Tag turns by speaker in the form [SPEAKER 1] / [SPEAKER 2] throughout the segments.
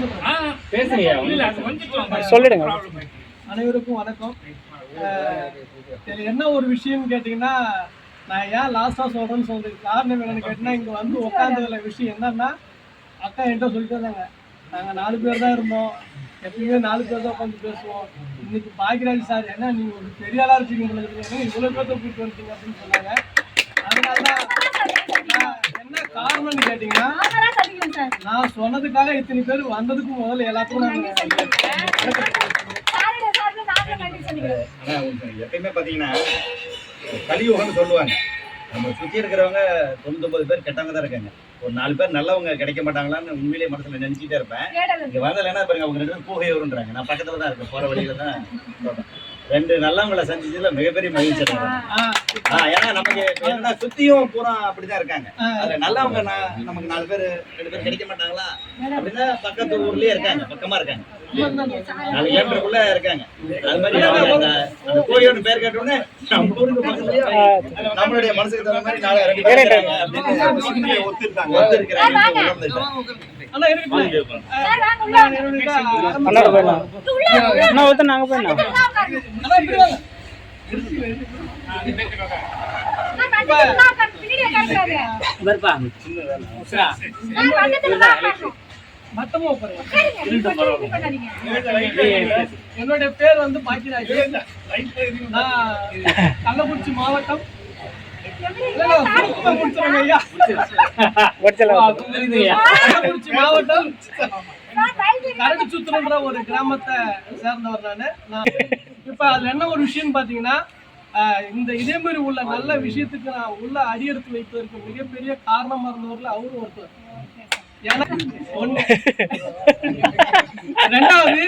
[SPEAKER 1] சொல்கிறேன்
[SPEAKER 2] சொல்லிடுங்க.
[SPEAKER 1] அனைவருக்கும் வணக்கம். என்ன ஒரு விஷயம்னு கேட்டிங்கன்னா நான் ஏன் லாஸ்ட்டாக சொல்கிறேன்னு சொல்றதுக்கு காரணம் என்னன்னு கேட்டிங்கன்னா இங்கே வந்து உட்காந்துள்ள விஷயம் என்னன்னா அக்கா என்கிட்ட சொல்லிட்டு இருந்தாங்க நாங்கள் நாலு பேர் தான் இருந்தோம். எப்பயுமே நாலு பேர் தான் உட்காந்து பேசுவோம். இன்னைக்கு பாக்யராஜ் சார் என்ன நீங்கள் ஒரு பெரிய ஆளாக உங்களுக்கு என்ன இவ்வளோ பேர்த்த கூப்பிட்டு வந்துட்டீங்க அப்படின்னு சொன்னாங்க. அதனால தான் என்ன காரணம்னு கேட்டிங்கன்னா நான் சொன்னதுக்காக இத்தனை பேர் வந்ததுக்கு முதல்ல எல்லாத்துக்கும்
[SPEAKER 3] எப்பயுமே பாத்தீங்கன்னா கலியுகம்னு சொல்லுவாங்க. நம்ம சுத்தி இருக்கிறவங்க தொண்ணூத்தொன்பது பேர் கெட்டவங்க தான் இருக்காங்க. ஒரு நாலு பேர் நல்லவங்க கிடைக்க மாட்டாங்களான்னு உண்மையிலேயே மனசுல நினைச்சிட்டே இருப்பேன். இங்க வந்ததுல பாருங்க அவங்க ரெண்டு பேரும் கூகை வருன்றாங்க நான் பக்கத்துல தான் இருக்கேன். போற வழியில தான். ரெண்டு நல்லவங்களை சந்திச்சதுல மிகப்பெரிய மகிழ்ச்சி ஏன்னா நமக்கு என்னன்னா சுத்தியும் பூரா அப்படிதான் இருக்காங்க. அதுல நல்லவங்க நமக்கு நாலு பேர் ரெண்டு பேர் கிடைக்க மாட்டாங்களா? அப்படின்னா பக்கத்து ஊர்லயே இருக்காங்க பக்கமா இருக்காங்க. நாலு கிலோமீட்டருக்குள்ள இருக்காங்க. அது மாதிரி அந்த கோயிலோட பேர் கேட்டோடனே நம்ம ஊருக்கு பக்கத்துலயே நம்மளுடைய மனசுக்கு தகுந்த மாதிரி நாலு ரெண்டு பேர் இருக்காங்க அப்படின்னு ஒத்துருக்காங்க ஒத்துருக்கிறாங்க. உணர்ந்துட்டேன்.
[SPEAKER 1] அண்ணா
[SPEAKER 2] அண்ணா போயிடலாம் அண்ணா ஒருத்தர் நாங்கள் போயிடலாம்.
[SPEAKER 1] என்னுடைய பேர் வந்து பாக்கியராஜ். நான் கள்ளக்குறிச்சி மாவட்டம் ஐயா. மாவட்டம் ஒரு கிராமத்தை சேர்ந்தவர் நானு நான் இப்ப அதுல என்ன ஒரு விஷயம் பாத்தீங்கன்னா இந்த இதே மாதிரி உள்ள நல்ல விஷயத்துக்கு நான் உள்ள அடியெடுத்து வைப்பதற்கு மிகப்பெரிய காரணமா இருந்தவர்ல அவரும் ஒருத்தர் எனக்கு ஒண்ணு ரெண்டாவது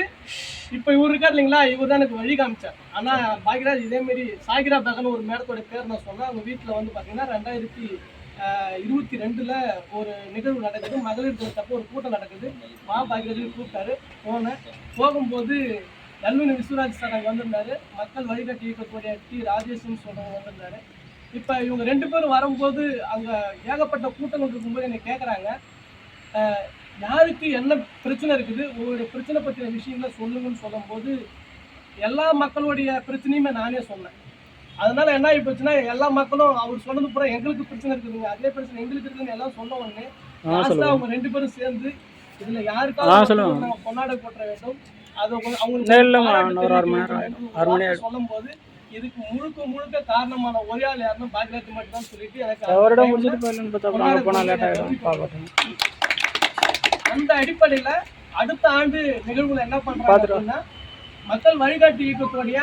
[SPEAKER 1] இப்போ இவர் இருக்கார் இல்லைங்களா? இவர் தான் எனக்கு வழி காமிச்சார். ஆனால் பாக்யராஜ் இதேமாரி சாகிரா பேகன் ஒரு மேடத்தோட பேர் நான் சொன்னேன் அவங்க வீட்டில் வந்து பார்த்தீங்கன்னா ரெண்டாயிரத்தி இருபத்தி ரெண்டில் ஒரு நிகழ்வு நடக்குது. மகளிர் தினத்தப்போ ஒரு கூட்டம் நடக்குது. மா பாக்யராஜ் கூப்பிட்டாரு. போனேன். போகும்போது கல்வினி விஸ்வராஜ் சார் அங்கே வந்திருந்தாரு. மக்கள் வழிகாட்டி இயக்கத்துடைய டி. ராஜேஷ்னு சொல்கிறவங்க வந்திருந்தாரு. இப்போ இவங்க ரெண்டு பேரும் வரும்போது அங்கே ஏகப்பட்ட கூட்டங்கள் இருக்கும்போது என்னை கேட்குறாங்க யாருக்கு என்ன பிரச்சனை இருக்குது உங்களுடைய பிரச்சனை பற்றின விஷயங்களை சொல்லுங்கன்னு சொல்லும்போது எல்லா மக்களுடைய பிரச்சனையுமே நானே சொன்னேன். அதனால என்ன ஆகி போச்சுன்னா எல்லா மக்களும் அவர் சொன்னது பூரா எங்களுக்கு பிரச்சனை இருக்குதுங்க. அதே பிரச்சனை எங்களுக்கு இருக்குதுன்னு எல்லாம் சொன்ன உடனே அவங்க ரெண்டு பேரும் சேர்ந்து இதுல யாருக்காவது நம்ம கொண்டாட போற்ற வேண்டும். அது அவங்க- அவங்களுக்கு சொல்லும்போது இதுக்கு முழுக்க முழுக்க காரணமான ஒரே ஆள் யாருன்னா பாக்யராஜ் மட்டும் தான் சொல்லிட்டு எனக்கு
[SPEAKER 2] அவரோட முடிச்சுட்டு போயிடலான்னு பார்த்தா போனால் லேட் ஆகிடும்
[SPEAKER 1] அந்த அடிப்படையில அடுத்த ஆண்டு நிகழ்வுல என்ன பண்றாங்க
[SPEAKER 2] பார்த்துட்டு
[SPEAKER 1] அப்படின்னா மக்கள் வழிகாட்டி இயக்கத்துடைய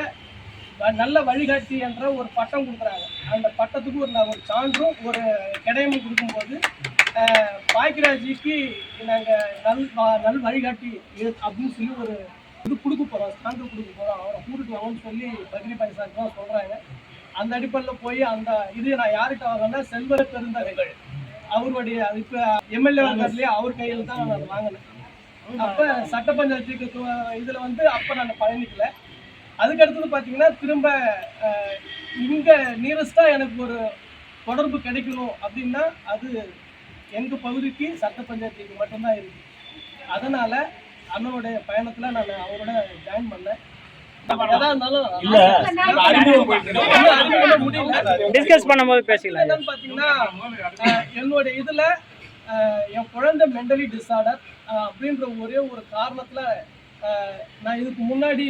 [SPEAKER 1] வ- நல்ல வழிகாட்டி என்ற ஒரு பட்டம் கொடுக்குறாங்க. அந்த பட்டத்துக்கு ஒரு ஒரு சான்றும் ஒரு கிடையமும் கொடுக்கும்போது பாக்கியராஜிக்கு நாங்க நல் நல் வழிகாட்டி அப்படின்னு சொல்லி ஒரு இது கொடுக்க போறோம் சான்று கொடுக்க போறோம். அவரை கூட்டிட்டு வாங்கன்னு சொல்லி பாய் சார் தான் சொல்றாங்க. அந்த அடிப்படையில் போய் அந்த இது நான் யார்கிட்ட வாங்கினா செல்வர பெருந்தகைகள். அவருடைய இப்போ எம்எல்ஏ வந்தார்லயே அவர் கையில் தான் நான் வாங்கினேன். அப்போ சட்ட பஞ்சாயத்துக்கு இதில் வந்து அப்போ நான் பயணிக்கல. அதுக்கு அடுத்தது பாத்தீங்கன்னா திரும்ப இங்கே நியரஸ்டாக எனக்கு ஒரு தொடர்பு கிடைக்கணும் அப்படின்னா அது எங்கள் பகுதிக்கு சட்ட பஞ்சாயத்துக்கு மட்டும்தான் இருக்குது அதனால் அண்ணனுடைய பயணத்தில் நான் அவரோட ஜாயின் பண்ணேன்.
[SPEAKER 2] டிஸ்கஸ் பண்ணும்போது பேசிக்கலாம்.
[SPEAKER 1] என்னுடைய இதுல என் குழந்தை மென்டலி டிஸார்டர் அப்படின்ற ஒரே ஒரு காரணத்துல நான் இதுக்கு முன்னாடி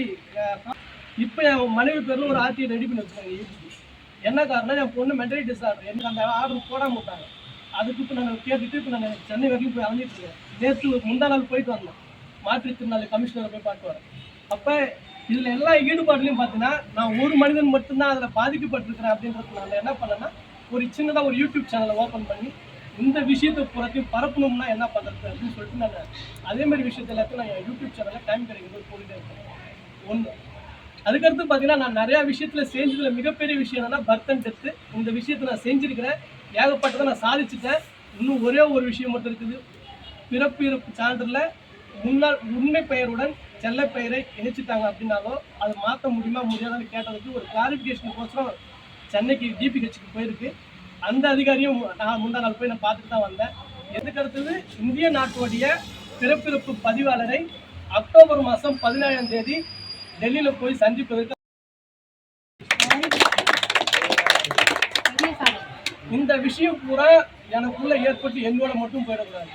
[SPEAKER 1] இப்ப என் மனைவி பேர்ல ஒரு ஆர்டிஐ ரெடி பண்ணி வச்சிருக்காங்க. என்ன காரணம் என் பொண்ணு மென்டலி டிஸார்டர் எனக்கு அந்த ஆர்டர் போடாம விட்டாங்க. அதுக்கு இப்போ நான் கேட்டுட்டு இப்போ நான் சென்னை வரைக்கும் போய் அலைஞ்சிட்டு இருக்கேன். நேற்று முந்தா நாள் போயிட்டு வந்தேன். மாற்றுத்திறனாளி கமிஷனரை போய் பார்த்து வரேன். அப்போ இதில் எல்லா ஈடுபாடுலையும் பார்த்தீங்கன்னா நான் ஒரு மனிதன் மட்டும்தான் அதில் பாதிக்கப்பட்டிருக்கிறேன் அப்படின்றதுனால என்ன பண்ணேன்னா ஒரு சின்னதாக ஒரு யூடியூப் சேனலை ஓப்பன் பண்ணி இந்த விஷயத்தை புறத்தையும் பரப்பணும்னா என்ன பண்ணுறது அப்படின்னு சொல்லிட்டு நான் அதே மாதிரி விஷயத்த எல்லாத்தையும் நான் என் யூடியூப் சேனலில் டைம் கிடைக்கும்போது போயிட்டே இருக்கேன். ஒன்று அதுக்கடுத்து பார்த்தீங்கன்னா நான் நிறையா விஷயத்தில் செஞ்சதில் மிகப்பெரிய விஷயம் என்னன்னா பர்த் அண்ட் டெத்து இந்த விஷயத்தை நான் செஞ்சுருக்கிறேன். ஏகப்பட்டதை நான் சாதிச்சுட்டேன். இன்னும் ஒரே ஒரு விஷயம் மட்டும் இருக்குது. பிறப்பு இறப்பு சான்றில் முன்னாள் உண்மை பெயருடன் செல்ல பெயரை இணைச்சிட்டாங்க அப்படின்னாலும் அதை மாற்ற முடியுமா முடியாதான்னு கேட்டதுக்கு ஒரு கிளாரிஃபிகேஷனுக்கோசரம் சென்னைக்கு டிபிஹெச்சுக்கு போயிருக்கு. அந்த அதிகாரியும் நான் முந்தா நாள் போய் நான் பார்த்துட்டு தான் வந்தேன். எதுக்கு அடுத்தது? இந்திய நாட்டுடைய பிறப்பிறப்பு பதிவாளரை அக்டோபர் மாதம் பதினேழாம் தேதி டெல்லியில் போய் சந்திப்பதற்கு இந்த விஷயம் பூரா எனக்குள்ள ஏற்பட்டு என்னோட மட்டும் போயிடக்கூடாது.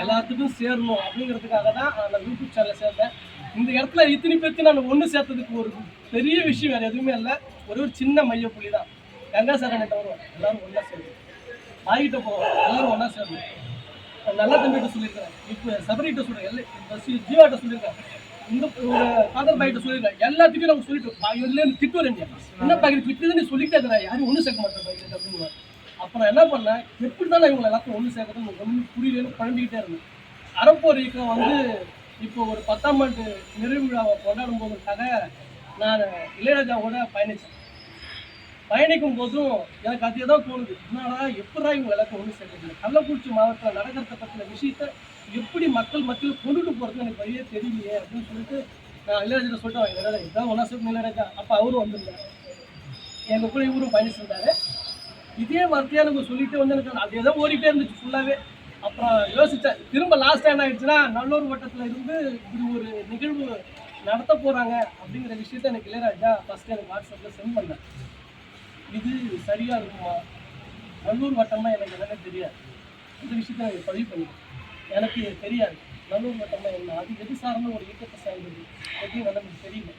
[SPEAKER 1] எல்லாத்துக்கும் சேரணும் அப்படிங்கிறதுக்காக தான் நான் யூடியூப் சேனலை சேர்ந்தேன். இந்த இடத்துல இத்தனை பேர்த்து நான் ஒன்று சேர்த்ததுக்கு ஒரு பெரிய விஷயம் வேறு எதுவுமே இல்லை. ஒரு ஒரு சின்ன மையப்புள்ளி தான். கங்கா சரணத்தை வருவோம். எல்லாரும் ஒன்றா சேரணும் ஆகிட்ட போவோம். எல்லாரும் ஒன்றா சேரணும் நல்ல தம்பிகிட்ட சொல்லியிருக்கிறேன். இப்போ சபரிகிட்ட சொல்கிறேன் எல்லா பஸ் ஜீவாட்ட சொல்லியிருக்கேன் இந்த ஒரு ஃபாதர் பாய்கிட்ட சொல்லியிருக்கேன் எல்லாத்துக்கும் நம்ம சொல்லிட்டு இதுலேருந்து திட்டு வரேன் என்ன பாக்கெட் திட்டு நீ சொல்லிட்டே இருக்கிறேன் யாரும் ஒன்றும் சேர்க்க மாட்டேன் பாக்கெட் அப்படின்னு. அப்போ நான் என்ன பண்ணேன்? எப்படி தான் இவங்களை எல்லாத்தையும் ஒன்று சேர்க்கறது? எனக்கு ரொம்ப புரியலன்னு குழம்பிக்கிட்டே இருந்தேன். அறப்போர் இயக்கம் வந்து இப்போ ஒரு பத்தாம் ஆண்டு நிறைவு விழாவை கொண்டாடும் போதுக்காக நான் இளையராஜாவோட பயணித்தேன் பயணிக்கும் போதும் எனக்கு அதே தான் தோணுது. என்னடா எப்படா இவங்க எல்லாத்தையும் ஒன்று சேர்க்கறது? கள்ளக்குறிச்சி மாவட்டத்தில் நடக்கிறத பற்றின விஷயத்த எப்படி மக்கள் மத்தியில் கொண்டுட்டு போகிறது எனக்கு வழியே தெரியலையே அப்படின்னு சொல்லிட்டு நான் இளையராஜா சொல்லிட்டு இளையராஜா இதான் ஒன்றா சேர்க்கணும் இளையராஜா. அப்போ அவரும் வந்திருந்தார். எங்கள் கூட இவரும் பயணிச்சிருந்தாரு. இதே வார்த்தையாக எனக்கு சொல்லிட்டு வந்து எனக்கு அது ஏதோ ஓடிட்டே இருந்துச்சு ஃபுல்லாகவே அப்புறம் யோசித்தேன் திரும்ப லாஸ்ட் என்ன ஆயிடுச்சுன்னா நல்லூர் வட்டத்தில் இருந்து இப்படி ஒரு நிகழ்வு நடத்த போகிறாங்க அப்படிங்கிற விஷயத்த எனக்கு இளையராஜா ஃபஸ்ட்டு எனக்கு வாட்ஸ்அப்பில் சென்ட் பண்ணேன் இது சரியாக இருக்குமா? நல்லூர் வட்டம்னா எனக்கு என்னன்னு தெரியாது. இந்த விஷயத்த எனக்கு பதிவு பண்ணுவேன் எனக்கு தெரியாது. நல்லூர் வட்டம்னா என்ன? அது எது சார்ந்த ஒரு இயக்கத்தை சார்ந்தது? எப்படியும் எனக்கு தெரியல.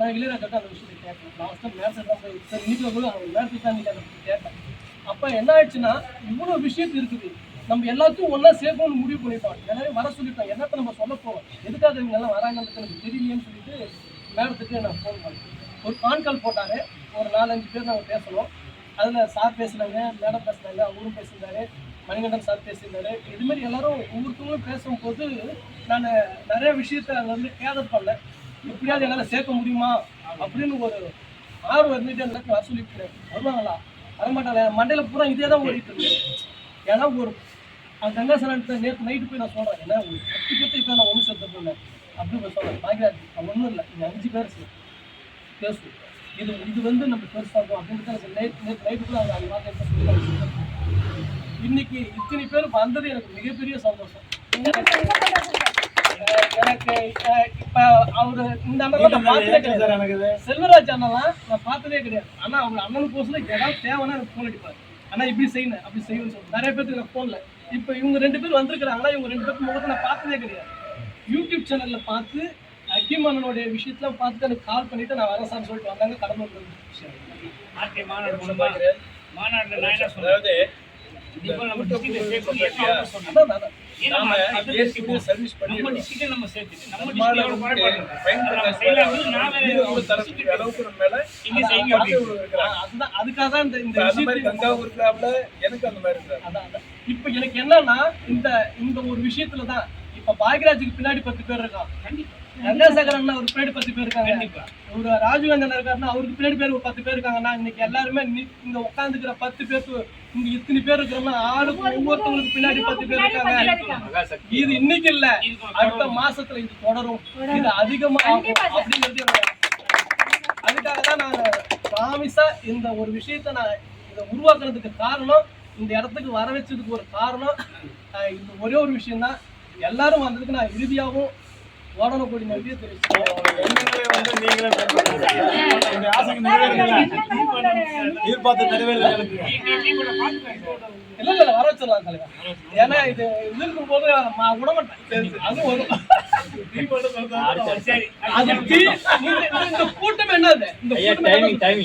[SPEAKER 1] நான் இளையராஜா அந்த விஷயத்தை கேட்டேன். லாஸ்ட்டாக மேட்ச் தான் போய் சரி கூட அவங்க மேட்ச் தான் நீங்கள் அதை கேட்டேன். அப்போ என்ன ஆயிடுச்சுன்னா இவ்வளோ விஷயத்து இருக்குது. நம்ம எல்லாத்தையும் ஒன்றா சேர்க்கணும்னு முடிவு பண்ணிட்டோம். எல்லாரையும் வர சொல்லிட்டோம். என்னத்தை நம்ம சொல்ல போகிறோம் எதுக்காக இவங்க எல்லாம் வராங்கன்றது எனக்கு தெரியலையேன்னு சொல்லிட்டு மேடத்துக்கு நான் ஃபோன் பண்ணேன். ஒரு கான் கால் போட்டாரு. ஒரு நாலஞ்சு பேர் நாங்கள் பேசணும். அதில் சார் பேசினாங்க மேடம் பேசுனாங்க அவரும் பேசியிருந்தாரு மணிகண்டன் சார் பேசியிருந்தாரு. இதுமாரி எல்லாரும் ஒவ்வொருத்தவங்களும் பேசும்போது நான் நிறைய விஷயத்த அங்கே வந்து கேதர் பண்ணேன். எப்படியாவது என்னால் சேர்க்க முடியுமா? அப்படின்னு ஒரு ஆர்வம் இருந்துட்டு எனக்கு நான் சொல்லிக்கிறேன் வருவாங்களா? வரமாட்டாங்க மண்டையில் பூரா இதே தான் ஓடிட்டு இருக்கு. ஏன்னா ஒரு அந்த கங்காசனத்தை நேற்று நைட்டு போய் நான் சொல்கிறேன் ஏன்னா ஒரு பத்து பேர்த்து இப்போ நான் ஒன்று சேர்த்து போனேன் அப்படின்னு போய் சொல்கிறேன் பாக்யராஜ் ஒன்றும் இல்லை. இங்கே அஞ்சு பேர் சரி பேசுவோம் இது இது வந்து நம்ம பெருசாகும். அப்படின்னு எனக்கு நைட் நேற்று நைட்டு கூட அவங்க அந்த வார்த்தை சொல்லி இன்னைக்கு இத்தனை பேர் வந்தது எனக்கு மிகப்பெரிய சந்தோஷம். எனக்கு இப்ப அவரு இந்த அண்ணன் நான் பார்த்ததே கிடையாது. செல்வராஜ் அண்ணன்லாம் நான் பார்த்ததே கிடையாது. ஆனா அவங்க அண்ணனுக்கு போசுல ஏதாவது தேவைன்னா எனக்கு ஃபோன் அடிப்பாரு. ஆனா இப்படி செய்யணும் அப்படி செய்யணும்னு சொல்லி நிறைய பேருக்கு எனக்கு ஃபோன்ல இப்போ இவங்க ரெண்டு பேர் வந்திருக்கிறாங்கன்னா இவங்க ரெண்டு பேருக்கு முகத்தை நான் பார்த்ததே கிடையாது. யூடியூப் சேனல்ல பார்த்து அக்கிமன்னனுடைய விஷயத்துல பார்த்துட்டு எனக்கு கால் பண்ணிட்டு நான் வரேன் சார் சொல்லிட்டு வந்தாங்க.
[SPEAKER 4] ஆர்டி மாநாடு மூலமா மாநாடுல நான் என்ன சொல்றேன்?
[SPEAKER 1] அதுக்காக தான் இந்த
[SPEAKER 5] எனக்கு அந்த மாதிரி.
[SPEAKER 1] இப்ப எனக்கு என்னன்னா இந்த இந்த ஒரு விஷயத்துல தான் இப்ப பாக்யராஜுக்கு பின்னாடி பத்து பேர் இருக்கான்.
[SPEAKER 4] கண்டிப்பா
[SPEAKER 1] கங்காசேகர் அண்ணா ஒரு பின்னாடி பத்து பேர் இருக்காங்க. ஒரு ராஜீவ்காந்தன் இருக்காருன்னா அவருக்கு பின்னாடி பேர் ஒரு பத்து பேர் இருக்காங்கன்னா இன்னைக்கு எல்லாருமே இங்க உட்காந்துக்கிற பத்து பேர் இங்க இத்தனை பேர் இருக்கிறோம்னா ஆளுக்கு ஒவ்வொருத்தவங்களுக்கு பின்னாடி பத்து பேர் இருக்காங்க. இது இன்னைக்கு இல்ல. அடுத்த மாசத்துல இது தொடரும். இது அதிகமா அப்படிங்கிறது அதுக்காக தான் நான் ப்ராமிஸா இந்த ஒரு விஷயத்த நான் இதை உருவாக்குறதுக்கு காரணம் இந்த இடத்துக்கு வர வச்சதுக்கு ஒரு காரணம். இந்த ஒரே ஒரு விஷயம் தான் எல்லாரும் வந்ததுக்கு நான் இறுதியாகவும் ஓடன கூடிய நன்றியை தெரிவிச்சுக்கிறேன்
[SPEAKER 5] எண்ணங்களை வந்து நீங்களே. உங்களுடைய ஆசைக்கு நிறைவேறுதுல்ல? எதிர்பார்த்த நிறைவேறுது எனக்கு.
[SPEAKER 4] நீ நீ கூட பாத்துக்க
[SPEAKER 1] இல்ல இல்ல வர வச்சிடலாம் தலைவர் ஏன்னா இது இருக்கும் போது நான் விட மாட்டேன் அது வரும் அது இந்த- இந்த கூட்டம் என்னது இந்த கூட்டம் என்னது?